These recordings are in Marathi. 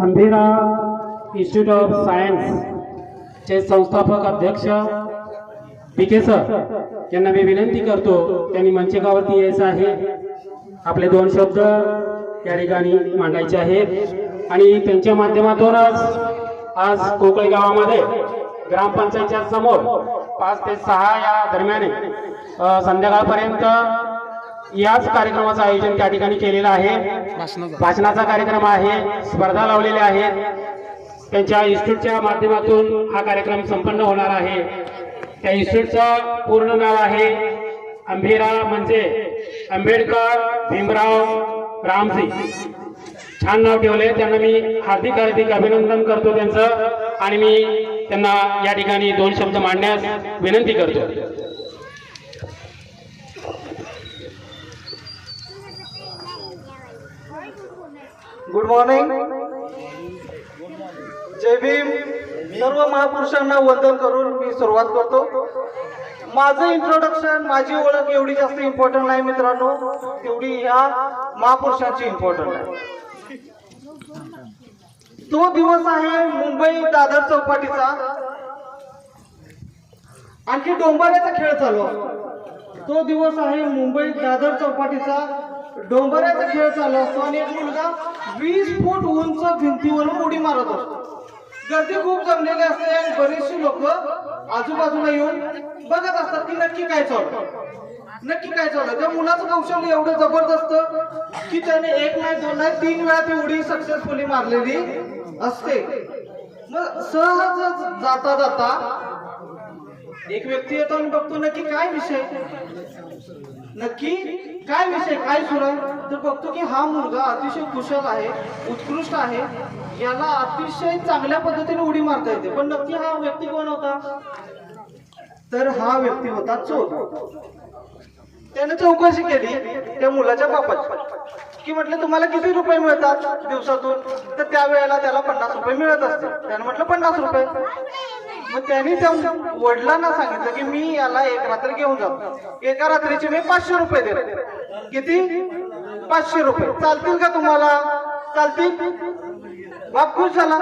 अंधेरा इन्स्टिट्यूट ऑफ सायन्सचे संस्थापक अध्यक्ष पी के सर यांना मी विनंती करतो त्यांनी मंचकावरती यायचं आहे. आपले दोन शब्द या ठिकाणी मांडायचे आहेत. आणि त्यांच्या माध्यमातूनच आज कोकळे गावामध्ये ग्रामपंचायतच्या समोर पाच ते सहा या दरम्यान संध्याकाळपर्यंत याच कार्यक्रमाचं आयोजन त्या ठिकाणी केलेलं आहे. भाषणाचा कार्यक्रम आहे. स्पर्धा लावलेल्या आहेत त्यांच्या इन्स्टिट्यूटच्या माध्यमातून हा कार्यक्रम संपन्न होणार आहे. त्या इन्स्टिट्यूटचं पूर्ण नाव आहे अंभेरा म्हणजे आंबेडकर भीमराव रामजी. छान नाव ठेवले त्यांना मी हार्दिक हार्दिक अभिनंदन करतो त्यांचं आणि मी त्यांना या ठिकाणी दोन शब्द मांडण्यास विनंती करतो. गुड मॉर्निंग जय भीम. सर्व महापुरुषांना वंदन करून मी सुरुवात करतो. माझं इंट्रोडक्शन माझी ओळख एवढी जास्त इम्पॉर्टंट नाही मित्रांनो. तेवढी ह्या महापुरुषांची इम्पॉर्टंट आहे. तो दिवस आहे मुंबई दादर चौपाटीचा. आणखी डोंबाऱ्याचा खेळ चालू तो दिवस आहे मुंबई दादर चौपाटीचा. डोंबाऱ्याचा खेळ चालू असतो आणि एक मुलगा वीस फूट उंच भिंतीवरून उडी मारत असतो. गर्दी खूप जमलेली असते आणि बरेचसे लोक आजूबाजूला येऊन बघत असतात की नक्की काय चालतं नक्की काय चाललं त्या मुलाचं कौशल्य एवढं जबरदस्त की त्याने एक नाही दोन नाही तीन वेळा ती उडी सक्सेसफुली मारलेली असते. मग सहज जाता जाता एक व्यक्ती येतो आणि बघतो नक्की काय विषय? नक्की काय विषय काय सुरू आहे तर बघतो की हा मुलगा अतिशय कुशल आहे उत्कृष्ट आहे. याला अतिशय चांगल्या पद्धतीने उडी मारता येते. पण नक्की हा व्यक्ती कोण होता? तर हा व्यक्ती होता चोर. त्याने चौकशी केली त्या मुलाच्या बापाची. की म्हटलं तुम्हाला किती रुपये मिळतात दिवसातून? तर त्यावेळेला त्याला पन्नास रुपये मिळत असते त्याने म्हटलं पन्नास रुपये. मग त्यांनी त्या वडिलांना सांगितलं की मी याला एक रात्र घेऊन जातो एका रात्रीचे मी पाचशे रुपये देतो. किती? पाचशे रुपये. चालतील का तुम्हाला? चालतील. बाप खुश झाला.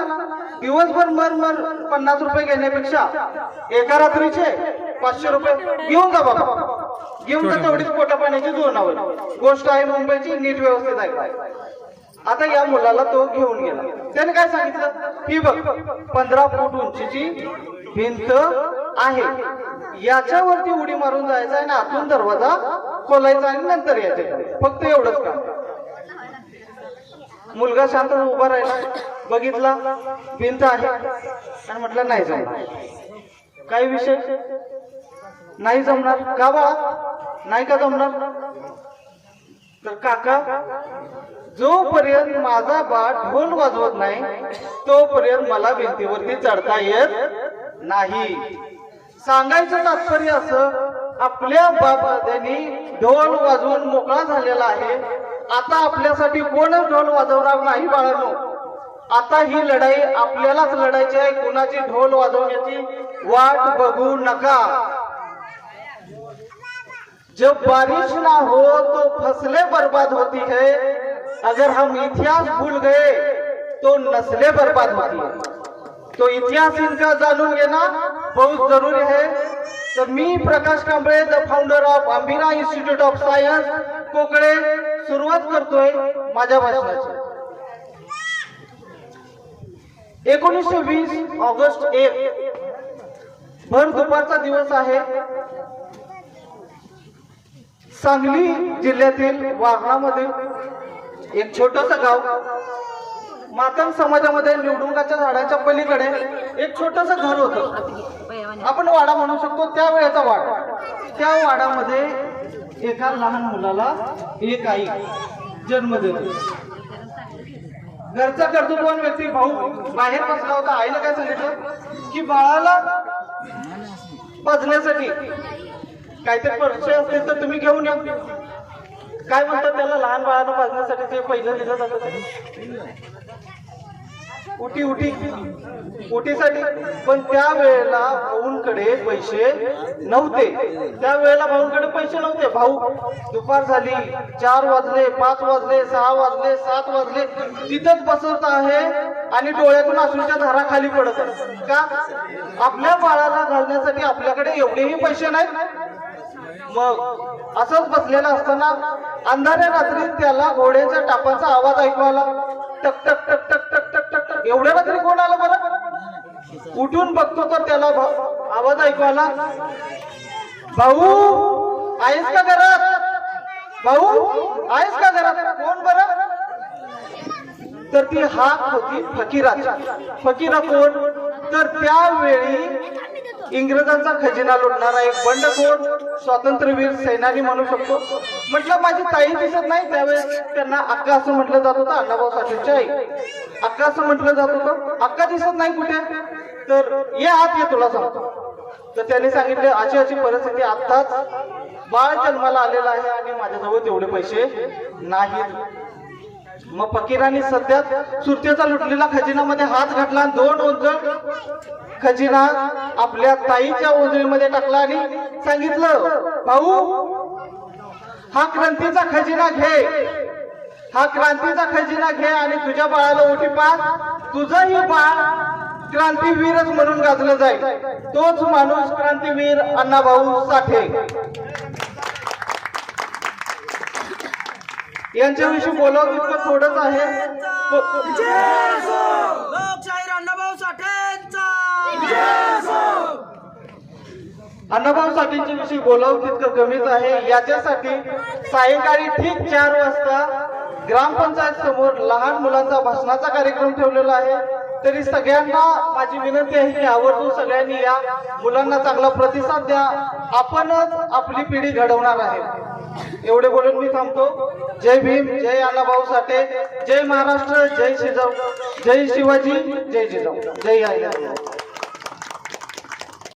दिवसभर मर मर पन्नास रुपये घेण्यापेक्षा एका रात्रीचे पाचशे रुपये घेऊन जा बाबा. घेऊन जा तेवढीच पोटा पाण्याची दोन आवड गोष्ट आहे मुंबईची नीट व्यवस्थित आहे. आता या मुलाला तो घेऊन गेला. त्याने काय सांगितलं? ही बघ पंधरा फूट उंचीची भिंत आहे. याच्यावरती उडी मारून जायचं आणि आतून दरवाजा खोलायचा आणि नंतर यायचे फक्त एवढंच का मुलगा शांत उभा राहिला. बघितला भिंत आहे. आणि म्हटलं नाही जमणार. काही विषय? नाही जमणार. का बाळा नाही का जमणार? तर काका जोपर्यंत माझा बा ढोल वाजवत नाही तोपर्यंत मला भिंतीवरती चढता येत नाही. सांगायचं तात्पर्य असं आपल्या बाबांनी ढोल वाजवून मोकळा झालेला आहे. आता आपल्यासाठी कोणच ढोल वाजवणार नाही बाळानो? आता ही लढाई आपल्यालाच लढायची आहे कुणाची ढोल वाजवण्याची वाट बघू नका. जब बारिश ना हो तो फसलें बर्बाद होती है. अगर हम इतिहास भूल गए तो नस्लें बर्बाद होती है. तो इतिहास इनका जाणून घेणं बहुत जरुरी आहे. तर मी Prakash Kamble the founder of Ambira institute of science कोकळे सुरुवात करतोय माझ्या भाषणाची. एकोणीसशे वीस ऑगस्ट एक भर दुपारचा दिवस आहे. सांगली जिल्ह्यातील वारणामध्ये एक छोटस गाव मातंग समाजामध्ये निवडुंगाच्या झाडाच्या पलीकडे एक छोटस घर होत. आपण वाडा म्हणू शकतो त्या वेळेचा वाडा. त्या वाडामध्ये एका लहान मुलाला एक आई जन्म देतो घरचा कर्तृत्वान व्यक्ती भाऊ बाहेर बसला होता. आईला काय सांगितलं? की बाळाला पाजण्यासाठी काहीतरी परिचय असतील तर तुम्ही घेऊन या. काय म्हणतात त्याला? लहान बाळाला पाजण्यासाठी ते पहिलं दिलं जातं. उठी उठी. उठीसाठी पण त्या वेळेला भाऊंकडे पैसे नव्हते. त्यावेळेला भाऊंकडे पैसे नव्हते. भाऊ दुपार झाली. चार वाजले पाच वाजले सहा वाजले सात वाजले. तिथंच बसत आहे आणि डोळ्यातून असूच्या धारा खाली पडत का? आपल्या बाळाला घालण्यासाठी आपल्याकडे एवढेही पैसे नाहीत. मग असंच बसलेला असताना अंधाऱ्या रात्री त्याला घोड्याच्या टापाचा आवाज ऐकू आला. टक टक टक टक एवढ्या रात्री कोण आलं बरं? उठून बघतो तर त्याला भा- आवाज ऐकू आला. भाऊ आहेस का घरात? भाऊ आहेस का घरात? कोण बरं? तर ती हा होती फकीराची. फकीरा कोण? तर त्यावेळी इंग्रजांचा खजिना लुटणारा एक बंडखोर स्वातंत्र्यवीर सेनानी म्हणू शकतो. म्हटलं माझी ताई दिसत नाही. त्यावेळेस त्यांना अक्का असं म्हटलं जात होतं अण्णाभाऊ साठेची आई. अक्का असं म्हटलं जात होतं. अक्का दिसत नाही कुठे? तर ये आत ये तुला सांगतो. तर त्यांनी सांगितले अशी अशी परिस्थिती आत्ताच. बाळ जन्माला आलेला आहे आणि माझ्याजवळ तेवढे पैसे नाहीत. मग फकीरांनी सध्या सुरतेचा लुटलेला खजिनामध्ये हात घातला आणि दोन ओंजळ खजिना आपल्या ताईच्या ओंजळीमध्ये टाकला आणि सांगितलं भाऊ हा क्रांतीचा खजिना घे. हा क्रांतीचा खजिना घे आणि तुझ्या बाळाला ओटी पास तुझंही बाळ क्रांतीवीरच म्हणून गाजलं जाईल. तोच माणूस क्रांतीवीर अण्णाभाऊ साठे. यांच्याविषयी बोलावं तितकं थोडंच आहे. लोकशाहीर अण्णाभाऊ साठेंचा! अण्णाभाऊ साठेंच्या विषयी बोलावं तितकं कमीच आहे. याच्यासाठी सायंकाळी ठीक चार वाजता ग्रामपंचायत समोर लहान मुलांचा भाषणाचा कार्यक्रम ठेवलेला आहे. तरी सगळ्यांना माझी विनंती आहे की आवर्जून सगळ्यांनी या मुलांना चांगला प्रतिसाद द्या. आपणच आपली पिढी घडवणार आहे. एवढे बोलून मी थांबतो. जय भीम जय अण्णाभाऊ साठे जय महाराष्ट्र जय शिजाऊ जय शिवाजी जय जिजाऊ जय आई.